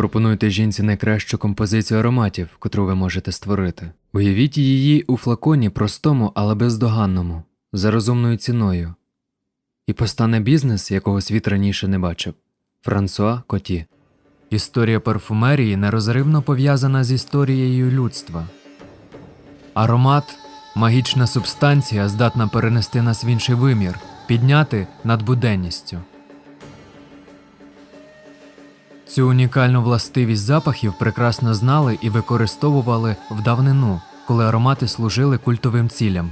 Запропонуйте жінці найкращу композицію ароматів, котру ви можете створити. Уявіть її у флаконі простому, але бездоганному, за розумною ціною. І постане бізнес, якого світ раніше не бачив. Франсуа Коті. Історія парфумерії нерозривно пов'язана з історією людства. Аромат магічна субстанція, здатна перенести нас в інший вимір, підняти над буденністю. Цю унікальну властивість запахів прекрасно знали і використовували в давнину, коли аромати служили культовим цілям.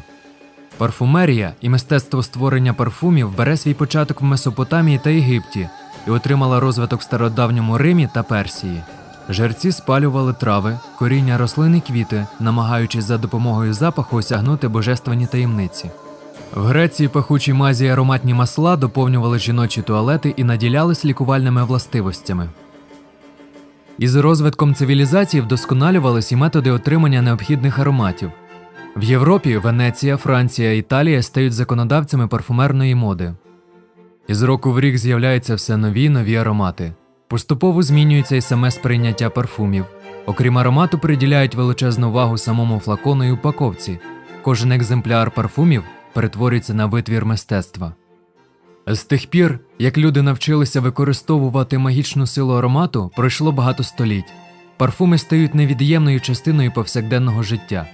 Парфумерія і мистецтво створення парфумів бере свій початок в Месопотамії та Єгипті і отримала розвиток в стародавньому Римі та Персії. Жерці спалювали трави, коріння рослин і квіти, намагаючись за допомогою запаху осягнути божественні таємниці. В Греції пахучі мазі і ароматні масла доповнювали жіночі туалети і наділялись лікувальними властивостями. Із розвитком цивілізації вдосконалювались і методи отримання необхідних ароматів. В Європі Венеція, Франція, Італія стають законодавцями парфумерної моди. Із року в рік з'являються все нові й нові аромати. Поступово змінюється і саме сприйняття парфумів. Окрім аромату, приділяють величезну увагу самому флакону і упаковці. Кожен екземпляр парфумів перетворюється на витвір мистецтва. З тих пір, як люди навчилися використовувати магічну силу аромату, пройшло багато століть. Парфуми стають невід'ємною частиною повсякденного життя.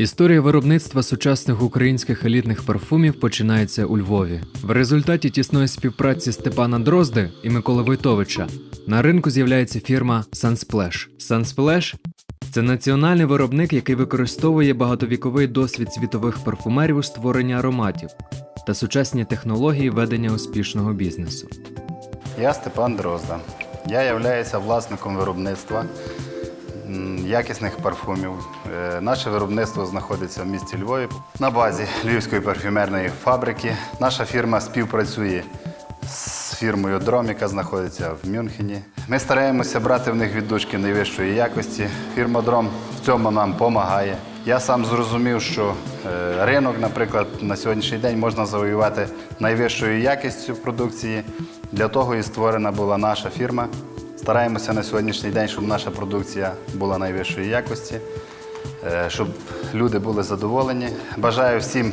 Історія виробництва сучасних українських елітних парфумів починається у Львові. В результаті тісної співпраці Степана Дрозди і Миколи Войтовича на ринку з'являється фірма Sunsplash. Sunsplash – це національний виробник, який використовує багатовіковий досвід світових парфумерів у створенні ароматів та сучасні технології ведення успішного бізнесу. Я Степан Дрозда. Я являюся власником виробництва якісних парфумів. Е, Наше виробництво знаходиться в місті Львові на базі Львівської парфюмерної фабрики. Наша фірма співпрацює з фірмою Дром, яка знаходиться в Мюнхені. Ми стараємося брати в них віддушки найвищої якості. Фірма Дром в цьому нам допомагає. Я сам зрозумів, що е, ринок, наприклад, на сьогоднішній день можна завоювати найвищою якістю продукції. Для того і створена була наша фірма. Стараємося на сьогоднішній день, щоб наша продукція була найвищої якості, е, щоб люди були задоволені. Бажаю всім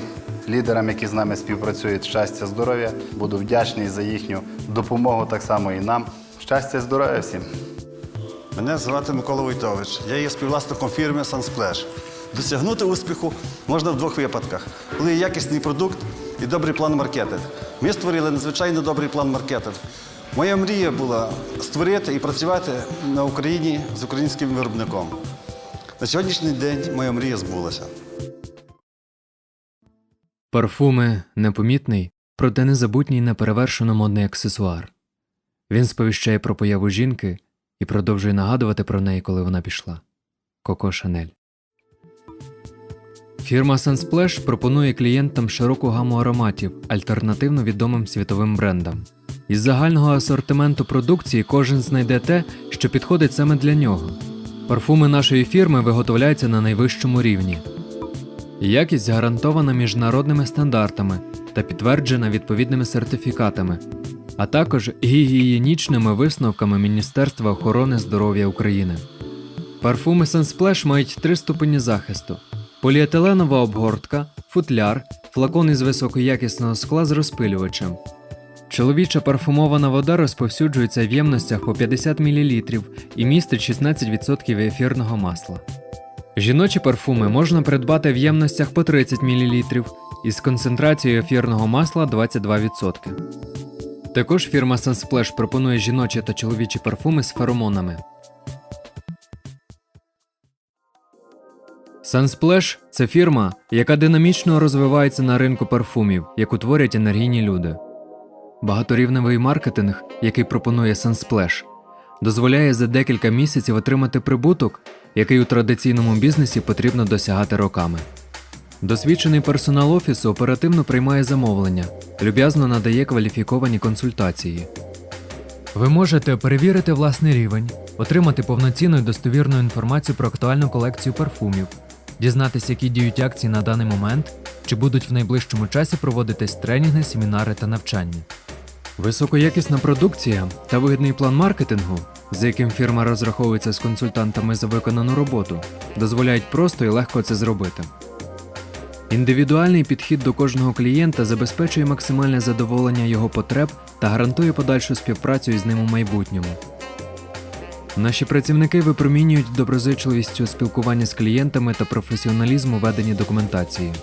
лідерам, які з нами співпрацюють, щастя, здоров'я. Буду вдячний за їхню допомогу, так само і нам. Щастя, здоров'я всім! Мене звати Микола Войтович. Я є співвласником фірми Sunsplash. Досягнути успіху можна в двох випадках: коли є якісний продукт і добрий план маркетинг. Ми створили надзвичайно добрий план маркетинг. Моя мрія була створити і працювати на Україні з українським виробником. На сьогоднішній день моя мрія збулася. Парфуми непомітний, проте незабутній неперевершено модний аксесуар. Він сповіщає про появу жінки і продовжує нагадувати про неї, коли вона пішла. Коко Шанель. Фірма Sunsplash пропонує клієнтам широку гаму ароматів, альтернативно відомим світовим брендам. Із загального асортименту продукції кожен знайде те, що підходить саме для нього. Парфуми нашої фірми виготовляються на найвищому рівні. Якість гарантована міжнародними стандартами та підтверджена відповідними сертифікатами, а також гігієнічними висновками Міністерства охорони здоров'я України. Парфуми Sunsplash мають три ступені захисту: поліетиленова обгортка, футляр, флакон із високоякісного скла з розпилювачем. Чоловіча парфумована вода розповсюджується в ємностях по 50 мл і містить 16% ефірного масла. Жіночі парфуми можна придбати в ємностях по 30 мл із концентрацією ефірного масла 22%. Також фірма Sunsplash пропонує жіночі та чоловічі парфуми з феромонами. Sunsplash – це фірма, яка динамічно розвивається на ринку парфумів, яку творять енергійні люди. Багаторівневий маркетинг, який пропонує Sunsplash, дозволяє за декілька місяців отримати прибуток, який у традиційному бізнесі потрібно досягати роками. Досвідчений персонал офісу оперативно приймає замовлення, люб'язно надає кваліфіковані консультації. Ви можете перевірити власний рівень, отримати повноцінну і достовірну інформацію про актуальну колекцію парфумів, дізнатися, які діють акції на даний момент, чи будуть в найближчому часі проводитись тренінги, семінари та навчання. Високоякісна продукція та вигідний план маркетингу, за яким фірма розраховується з консультантами за виконану роботу, дозволяють просто і легко це зробити. Індивідуальний підхід до кожного клієнта забезпечує максимальне задоволення його потреб та гарантує подальшу співпрацю із ним у майбутньому. Наші працівники випромінюють доброзичливістю спілкування з клієнтами та професіоналізм у веденні документації.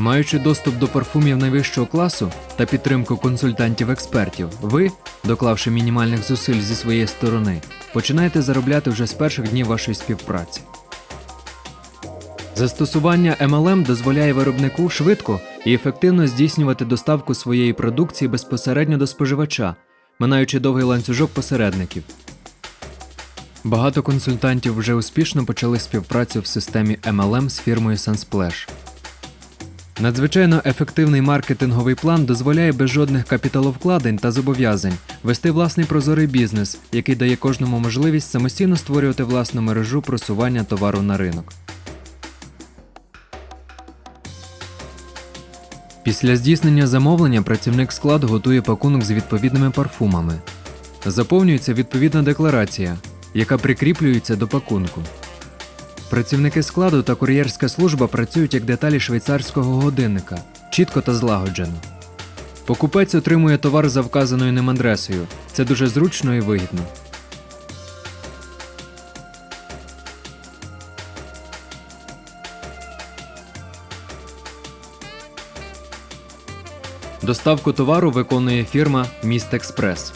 Маючи доступ до парфумів найвищого класу та підтримку консультантів-експертів, ви, доклавши мінімальних зусиль зі своєї сторони, починаєте заробляти вже з перших днів вашої співпраці. Застосування MLM дозволяє виробнику швидко і ефективно здійснювати доставку своєї продукції безпосередньо до споживача, минаючи довгий ланцюжок посередників. Багато консультантів вже успішно почали співпрацю в системі MLM з фірмою Sunsplash. Надзвичайно ефективний маркетинговий план дозволяє без жодних капіталовкладень та зобов'язань вести власний прозорий бізнес, який дає кожному можливість самостійно створювати власну мережу просування товару на ринок. Після здійснення замовлення працівник складу готує пакунок з відповідними парфумами. Заповнюється відповідна декларація, яка прикріплюється до пакунку. Працівники складу та кур'єрська служба працюють як деталі швейцарського годинника, чітко та злагоджено. Покупець отримує товар за вказаною ним адресою. Це дуже зручно і вигідно. Доставку товару виконує фірма Міст Експрес.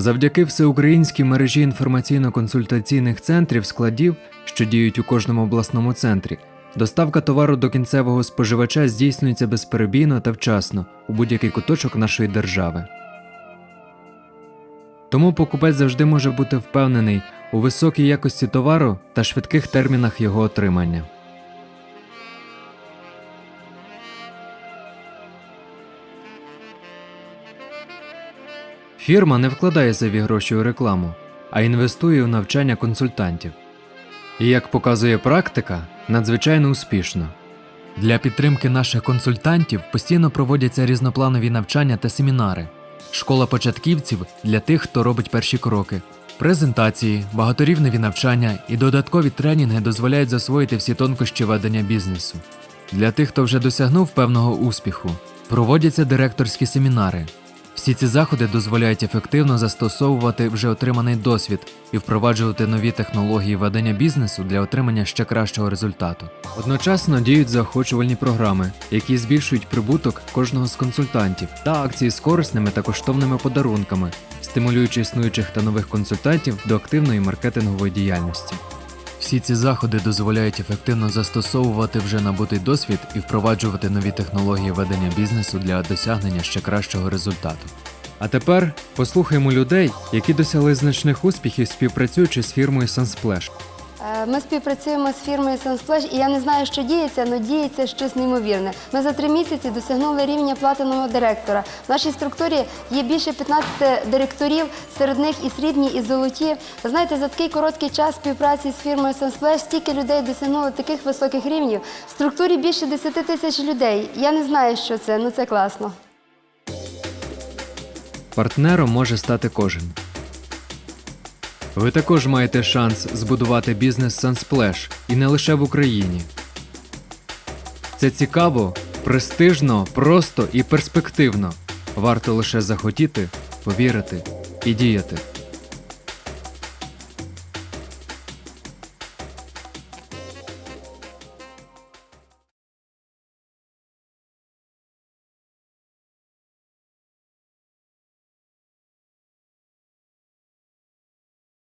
Завдяки всеукраїнській мережі інформаційно-консультаційних центрів складів, що діють у кожному обласному центрі, доставка товару до кінцевого споживача здійснюється безперебійно та вчасно у будь-який куточок нашої держави. Тому покупець завжди може бути впевнений у високій якості товару та швидких термінах його отримання. Фірма не вкладає зайві гроші у рекламу, а інвестує у навчання консультантів. І як показує практика, надзвичайно успішно. Для підтримки наших консультантів постійно проводяться різнопланові навчання та семінари, школа початківців для тих, хто робить перші кроки. Презентації, багаторівневі навчання і додаткові тренінги дозволяють засвоїти всі тонкощі ведення бізнесу. Для тих, хто вже досягнув певного успіху, проводяться директорські семінари. Всі ці заходи дозволяють ефективно застосовувати вже отриманий досвід і впроваджувати нові технології ведення бізнесу для отримання ще кращого результату. Одночасно діють заохочувальні програми, які збільшують прибуток кожного з консультантів та акції з корисними та коштовними подарунками, стимулюючи існуючих та нових консультантів до активної маркетингової діяльності. Всі ці заходи дозволяють ефективно застосовувати вже набутий досвід і впроваджувати нові технології ведення бізнесу для досягнення ще кращого результату. А тепер послухаймо людей, які досягли значних успіхів, співпрацюючи з фірмою Sunsplash. Е, Ми співпрацюємо з фірмою Sunsplash, і я не знаю, що діється, але діється щось неймовірне. Ми за три місяці досягнули рівня платинового директора. В нашій структурі є більше 15 директорів, серед них і срібні, і золоті. Знаєте, за такий короткий час співпраці з фірмою Sunsplash стільки людей досягнуло таких високих рівнів. В структурі більше 10 тисяч людей. Я не знаю, що це, ну це класно. Партнером може стати кожен. Ви також маєте шанс збудувати бізнес Sunsplash і не лише в Україні. Це цікаво, престижно, просто і перспективно. Варто лише захотіти, повірити і діяти.